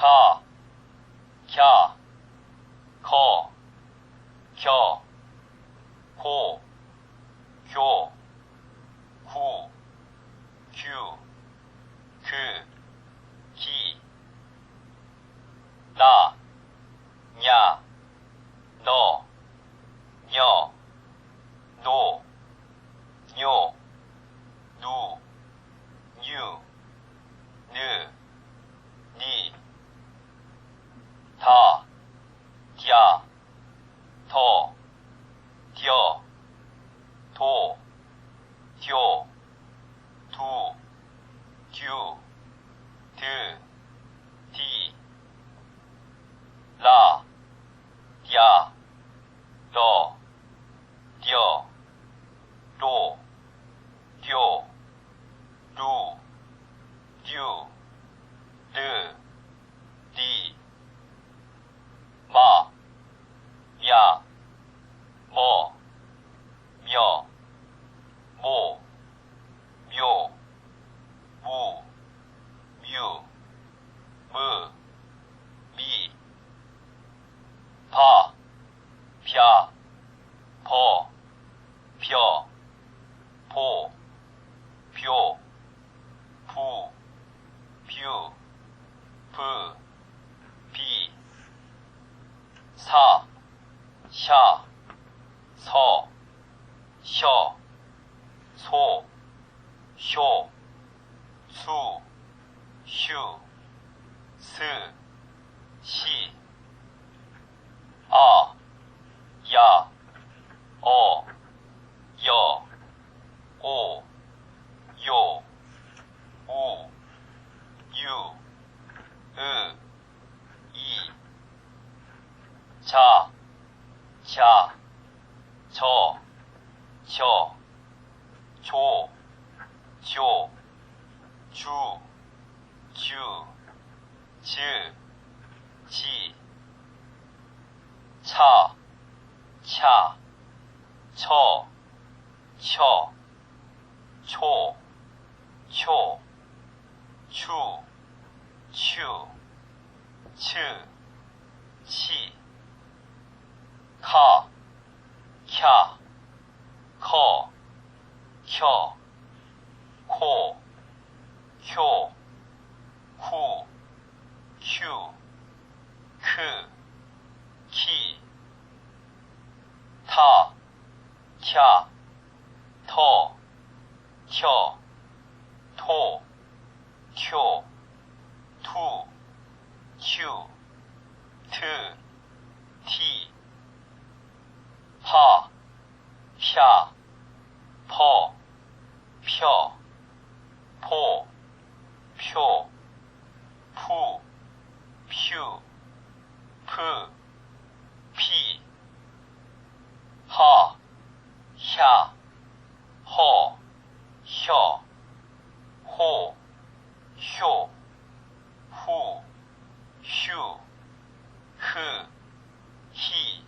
가, 갸, 거, 겨, 고, 교, 구, 규, 그, 기, 나, 냐, 너, 녀, 노, 뇨, 누, 뉴, 느, 니, 다, 갸, 더, 뎌, 도, 듀, 두, 듀, 드, 디, 라, 야, 러, 뎌, 로, 듀, 루, 듀, 르, 디, 마, 야, 뭐, 며, 모, 묘, 무, 뮤, 무, 미, 바, 벼, 버, 벼, 보, 뷰, 부, 뷰, 브, 비, 사, 샤, 서, 셔, 소, 쇼, 수, 슈, 스, 시, 아, 야, 어, 여, 오, 요, 우, 유, 으, 이, 자, 자, 저, 저, 조, 조, 주, 주, 즈, 지, 차, 차, 처, 처, 초, 초, 추, 추, 츠, 치, 카, 캬, 커, 켜, 코, 효, 후, 큐, 크, 키, 타, 캬, 터, 켜, 토, 쿄, 투, 큐, 트, 티, 파, 펴, 퍼, 펴, 포, 표, 푸, 퓨, 프, 피, 하, 샤, 허, 혀, 호, 효, 후, 휴, 흐, 히,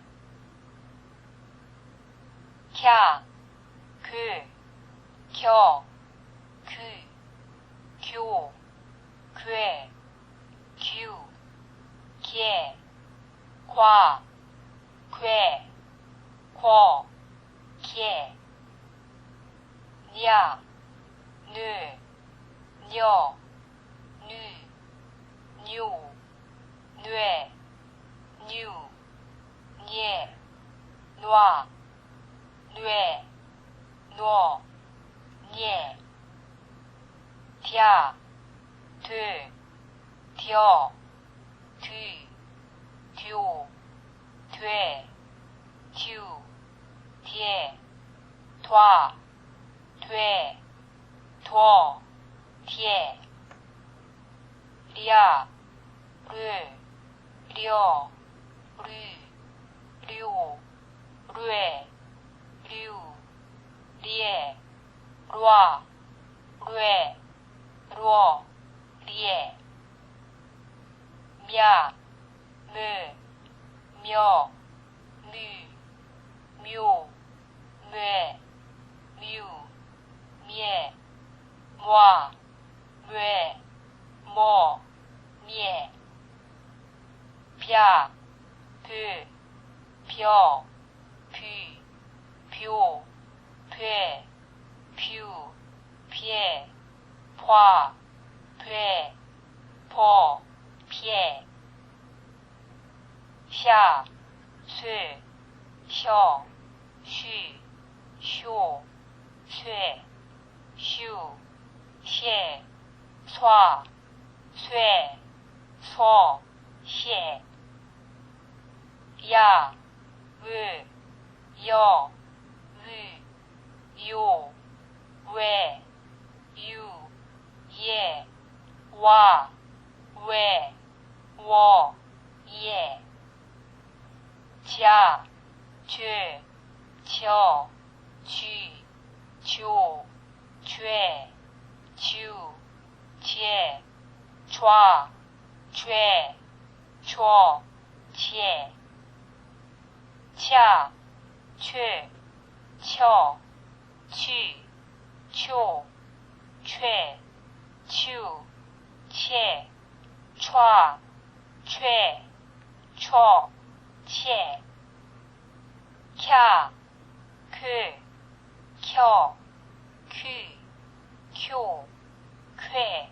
캬, 그, 겨, 그, 교, 괴, 규, 개, 과, 괴, 궈, 개, 냐, 느, 녀, 누, 뉴, 뇌, 뉴, 녜, 놔, 뇌, 노, 녜, 갸, 드, 뎌, 드, 듀, 돼, 듀, 디에, 둬, 돼, 둬, 디에, 리아, 르, 려, 르, 류, 르에, 류, 리에, 루아, 루에, 루어, 리에, 야, 무, 며, 무, 묘, 뇌, 뮤, 미에, 모, 뇌, 모, 미에, 벼, 브, 벼, 비, 벼, 배, 뷰, 비에, 봐, 배, 버, 비에, 샤, 쇠, 셔, 쉬, 쇼, 쇠, 슈, 셰, 쏴, 쇠, 서, 셰, 야, 의, 여, 의, 요, 왜, 유, 예, 와, 왜, 워, 예, 자, 죄, 저, 쥐, 조, 죄, 주, 제, 좌, 죄, 줘, 제, 차, 최, 처, 취, 초, 최, 추, 채, 촤, 최, 초, 채, 캬, 크, 켜, 퀴, 쿄, 쾌,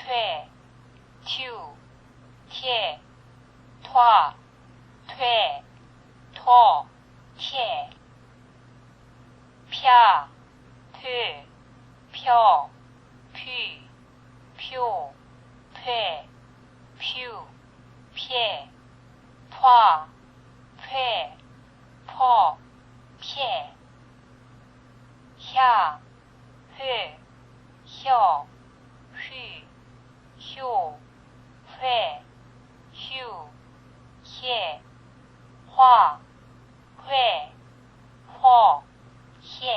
퇴, 튀, 튀, 퇴, 퇴, 퇴, 튀, 펴, 트, 펴, 피, 표, 폐, 퓨, 피에, 파, 폐, 퍼, 피에, 혀, 회, 혀, 휘, คิ้ว画会ว่